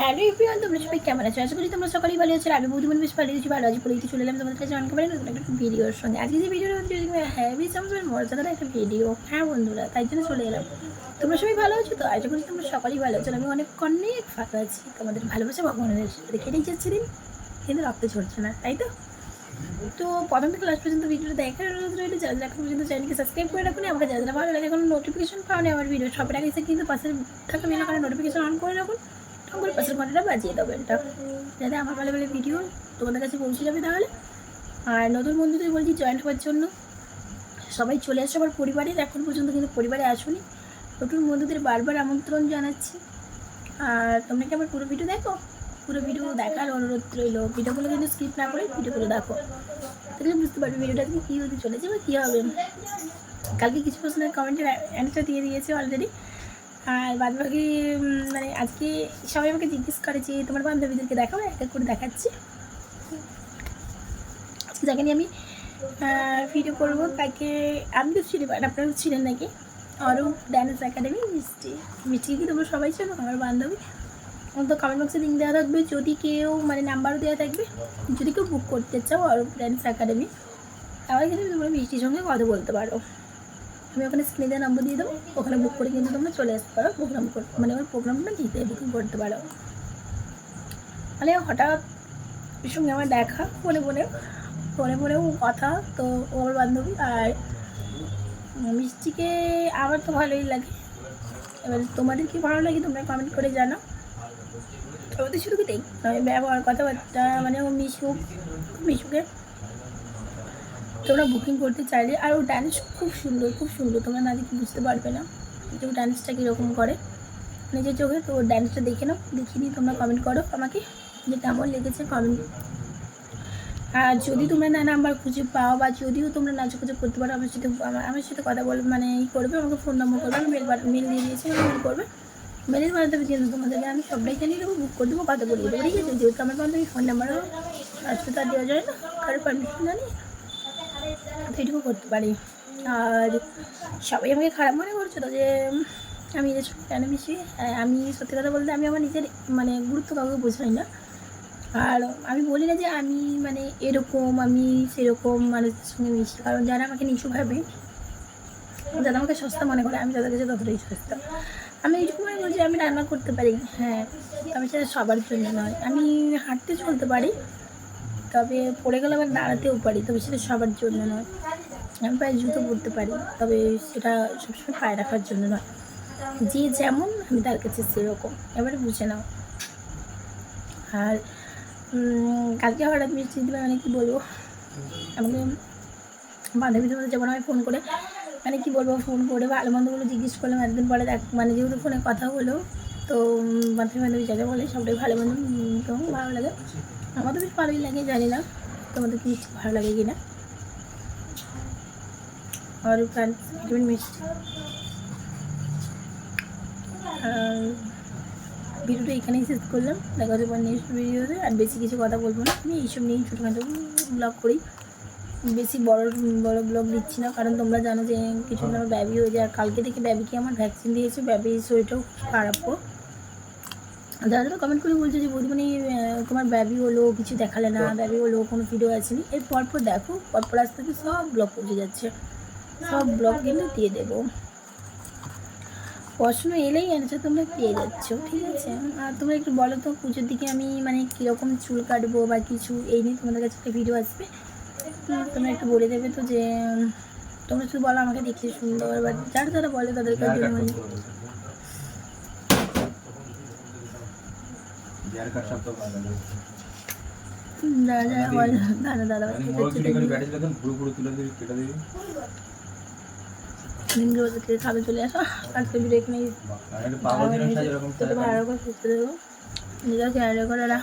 Hello everyone, তোমরা সবাই কেমন আছো? আশা করি তোমরা সকালেই ভালো আছো। আমি বৌদিমন বেশ ভালো আছি ভালো আছি পরে চলে এলাম তোমাদের কাছে অনেক নতুন একটা ভিডিওর সঙ্গে। আজকে যে ভিডিওটা হচ্ছে হ্যাভি সামসের মজাদার একটা ভিডিও হ্যাঁ বন্ধুরা, তাই জন্য চলে এলাম। তোমরা সবাই ভালো আছো তো? আশা করি তোমরা সকালেই ভালো আছো। আমি অনেক অনেক ফাঁকা আছি। তোমাদের ভালোবাসা ভগবানের সাথে কেটেই যাচ্ছে দিন কিন্তু রক্ত ছড়ছে না, তাই তো? তো প্রথম থেকে লাস্ট পর্যন্ত ভিডিওটা দেখার অনুরোধ রইলে। যারা যারা এখন পর্যন্ত চ্যানেলকে সাবস্ক্রাইব করে রাখুন, আমাকে যারা যারা ভালো লাগে, কোনো নোটিফিকেশন পাওনি, আমার ভিডিও সবার আগে কিন্তু পাশে থাকা মেলা করে নোটিফিকেশন অন করে রাখুন। করে পাশের ঘন্টাটা বাজিয়ে দেবো এটা যাতে আমার ভালো ভালো ভিডিও তোমাদের কাছে পৌঁছে যাবে তাহলে। আর নতুন বন্ধুদের বলছি জয়েন্ট হওয়ার জন্য। সবাই চলে আসছে আমার পরিবারের, এখন পর্যন্ত কিন্তু পরিবারে আসুনি। নতুন বন্ধুদের বারবার আমন্ত্রণ জানাচ্ছি। আর তোমরা কি আমার পুরো ভিডিও দেখো? পুরো ভিডিও দেখার অনুরোধ রইল। ভিডিওগুলো কিন্তু স্কিপ না করে ভিডিওগুলো দেখো। তাহলে বুঝতে পারবে ভিডিওটা আজকে কী হতে চলেছে বা কী হবে। কালকে কিছু প্রশ্নের কমেন্টের অ্যান্সার দিয়ে দিয়েছে অলরেডি আর বাদ বাকি মানে আজকে সবাই আমাকে জিজ্ঞেস করে যে তোমার বান্ধবীদেরকে দেখাবো? এক এক করে দেখাচ্ছি। যাকে নিয়ে আমি ভিডিও করব, তাকে আমি তো বাট আপনারা ছিলেন নাকি? অরূপ ড্যান্স একাডেমি, মিষ্টি। মিষ্টি কি তোমরা সবাই ছিল আমার বান্ধবী। তো কমেন্ট বক্সে লিঙ্ক দেওয়া থাকবে। যদি কেউ মানে নাম্বারও দেওয়া থাকবে। যদি কেউ বুক করতে চাও অরূপ ড্যান্স একাডেমি, তাহলে কিন্তু তোমরা মিষ্টির সঙ্গে কথা বলতে পারো। আমি ওখানে স্ক্রিনে নাম্বার দিয়ে দেবো, ওখানে বুক করে কিন্তু তোমরা চলে আসতে পারো প্রোগ্রাম মানে ওই প্রোগ্রামটা নিতে বুকিং করতে পারো। মানে হঠাৎ ওর সঙ্গে আমার দেখা ফোনে ফোনে ফোনে ফোনেও কথা, তো ও আমার বান্ধবী আর মিষ্টিকে আমার তো ভালোই লাগে। এবার তোমাদের কি ভালো লাগে তোমরা কমেন্ট করে তবে তো শুধু কি দেখ তবে ব্যবহার, কথাবার্তা মানে ও মিশু মিশুকে তোমরা বুকিং করতে চাইলে, আর ও ডান্স খুব সুন্দর খুব সুন্দর। তোমরা না দেখে বুঝতে পারবে না যে ও ডান্সটা কীরকম করে। নিজের চোখে তো ওর ডান্সটা দেখে নাও দেখিয়ে নিয়ে তোমরা কমেন্ট করো আমাকে যে কেমন লেগেছে কমেন্ট আর যদি তোমরা না নাম্বার খুঁজে পাও বা যদিও তোমরা নাচ খুঁজে করতে পারো, আমার সাথে আমার সাথে কথা বলবে মানে ই করবে, আমাকে ফোন নম্বর করবে আমি মেল মেল দিয়ে দিয়েছি মেল করবে। মেলের মাধ্যমে কিন্তু তোমাদেরকে আমি সবটাই জানিয়ে দেবো বুক করে দেবো, কথা বলে দেবো, ঠিক আছে? যেহেতু আমার বান্ধবী ফোন নাম্বারও আজকে তো আর দেওয়া যায় না, কারোর পারমিশন জানি? তো এটুকু করতে পারি। আর সবাই আমাকে খারাপ মনে করছিল যে, আমি এদের সঙ্গে কেন মিশি? আমি সত্যি কথা বলতে আমি আমার নিজের মানে গুরুত্ব কাউকে বোঝাই না। আর আমি বলি না যে আমি মানে এরকম, আমি সেরকম মানুষদের সঙ্গে মিশি। কারণ যারা আমাকে নিচু ভাবে, যারা আমাকে সস্তা মনে করে, আমি তাদের কাছে ততটাই সস্তা। আমি এইটুকু মনে করি যে আমি রান্না করতে পারি। হ্যাঁ তবে সেটা সবার জন্য নয়। আমি হাঁটতে চলতে পারি। তবে পড়ে গেলে আবার দাঁড়াতেও পারি, তবে সেটা সবার জন্য নয়। আমি পায়ে জুতো পরতে পারি, তবে সেটা সবসময় পায়ে রাখার জন্য নয়। যে যেমন, আমি তার কাছে সেরকম। এবারে বুঝে নাও। আর কালকে হঠাৎ মিষ্টি দিবে মানে কি বলব? আমাকে বান্ধবীদের মধ্যে যেমন আমি ফোন করে মানে কি বলব ফোন করে, ভালো মন্দগুলো জিজ্ঞেস করলাম, একদিন পরে দেখ মানে যেহেতু ফোনে কথা হলো তো বান্ধবী বান্ধবী যাকে বলে সবটাই ভালো মন্দ উম, তো ভালো লাগে। আমার তো বেশ ভালোই লাগে জানি না তোমাদের কি ভালো লাগে কি না আর মিষ্টি আর ভিডিওটা এখানেই শেষ করলাম। দেখা পর নেক্সট ভিডিওতে আর বেশি কিছু কথা বলব না। আমি এইসব নিয়েই ছোটোখাটো ব্লগ করি। বেশি বড় বড় ব্লগ দিচ্ছি না কারণ তোমরা জানো যে কিছু আমার ব্যাবি হয়ে যায়। আর কালকে থেকে ব্যাবিকে আমার ভ্যাকসিন দিয়েছে। ব্যাবির শরীরটাও খারাপ যারা কমেন্ট করে বলছে যে বৌদিমণি আহ, তোমার ব্যাবি হলো কিছু দেখালে না ব্যাবি হলো কোনো ভিডিও আসেনি? এর পরপর দেখো পরপর আস্তে আস্তে সব ব্লগ পৌঁছে যাচ্ছে। সব ব্লগ কিন্তু দিয়ে দেবো। প্রশ্ন এলেই অ্যান্সার তোমরা পেয়ে যাচ্ছ ঠিক আছে? আর তোমরা একটু বলো তো পুজোর দিকে আমি মানে কীরকম চুল কাটবো বা কিছু এই নিয়ে তোমাদের কাছে একটা ভিডিও আসবে। তোমরা একটু বলে দেবে তো যে তোমরা শুধু বলো আমাকে দেখতে সুন্দর বা যারা যারা বলে তাদেরকে জন্য বলি বিয়ার কার শব্দ ভালো লাগে হুম, যারা যারা বলে দাদা দাদা ঠিক মোড় আছে কেটে করে ব্যাটে যখন পুরো পুরো তুলে দিবি কেটে দিবি দিনগুলো থেকে খাবে চলে আসো ভালো করে সুস্থ দেবো। খেয়াল রেখো। দাদা